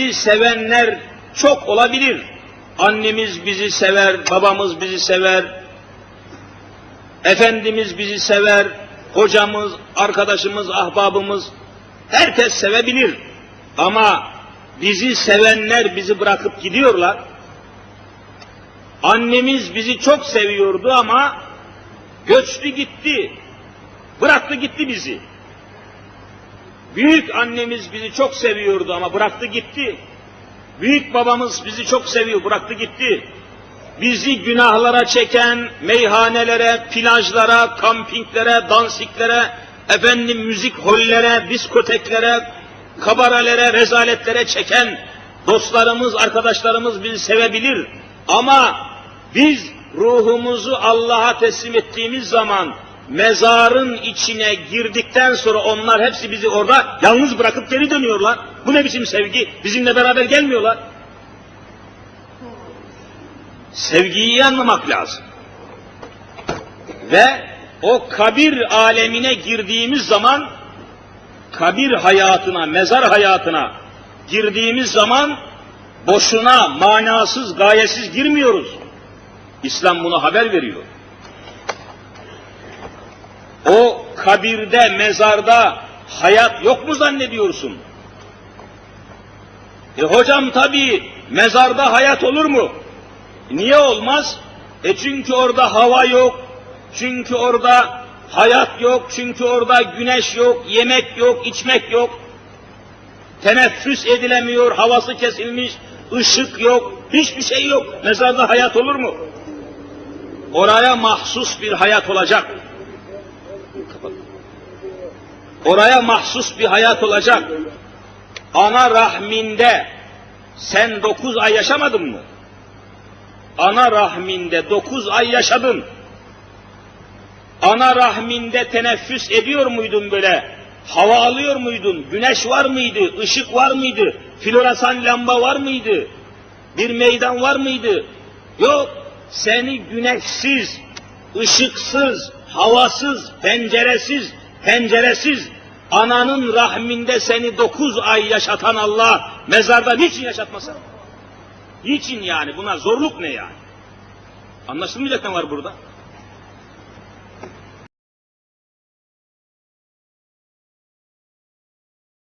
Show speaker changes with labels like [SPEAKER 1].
[SPEAKER 1] bizi sevenler çok olabilir. Annemiz bizi sever, babamız bizi sever, Efendimiz bizi sever, hocamız, arkadaşımız, ahbabımız, herkes sevebilir. Ama bizi sevenler bizi bırakıp gidiyorlar. Annemiz bizi çok seviyordu ama göçtü gitti, bıraktı gitti bizi. Büyük annemiz bizi çok seviyordu ama bıraktı gitti. Büyük babamız bizi çok seviyor, bıraktı gitti. Bizi günahlara çeken, meyhanelere, plajlara, kampinglere, dansiklere, efendim müzik hollere, diskoteklere, kabarelere, rezaletlere çeken dostlarımız, arkadaşlarımız bizi sevebilir. Ama biz ruhumuzu Allah'a teslim ettiğimiz zaman mezarın içine girdikten sonra onlar hepsi bizi orada yalnız bırakıp geri dönüyorlar. Bu ne biçim sevgi? Bizimle beraber gelmiyorlar. Sevgiyi iyi anlamak lazım. Ve o kabir alemine girdiğimiz zaman, kabir hayatına, mezar hayatına girdiğimiz zaman boşuna, manasız, gayesiz girmiyoruz. İslam buna haber veriyor. O kabirde, mezarda hayat yok mu zannediyorsun? E hocam tabii mezarda hayat olur mu? Niye olmaz? E çünkü orada hava yok, çünkü orada hayat yok, çünkü orada güneş yok, yemek yok, içmek yok. Teneffüs edilemiyor, havası kesilmiş, ışık yok, hiçbir şey yok. Mezarda hayat olur mu? Oraya mahsus bir hayat olacak. Oraya mahsus bir hayat olacak. Ana rahminde sen dokuz ay yaşamadın mı? Ana rahminde dokuz ay yaşadın. Ana rahminde teneffüs ediyor muydun böyle? Hava alıyor muydun? Güneş var mıydı? Işık var mıydı? Floresan lamba var mıydı? Bir meydan var mıydı? Yok. Seni güneşsiz, ışıksız, havasız, penceresiz, penceresiz ananın rahminde seni dokuz ay yaşatan Allah mezarda niçin yaşatmasın? Niçin yani? Buna zorluk ne yani? Anlaşılmayacak ne var burada?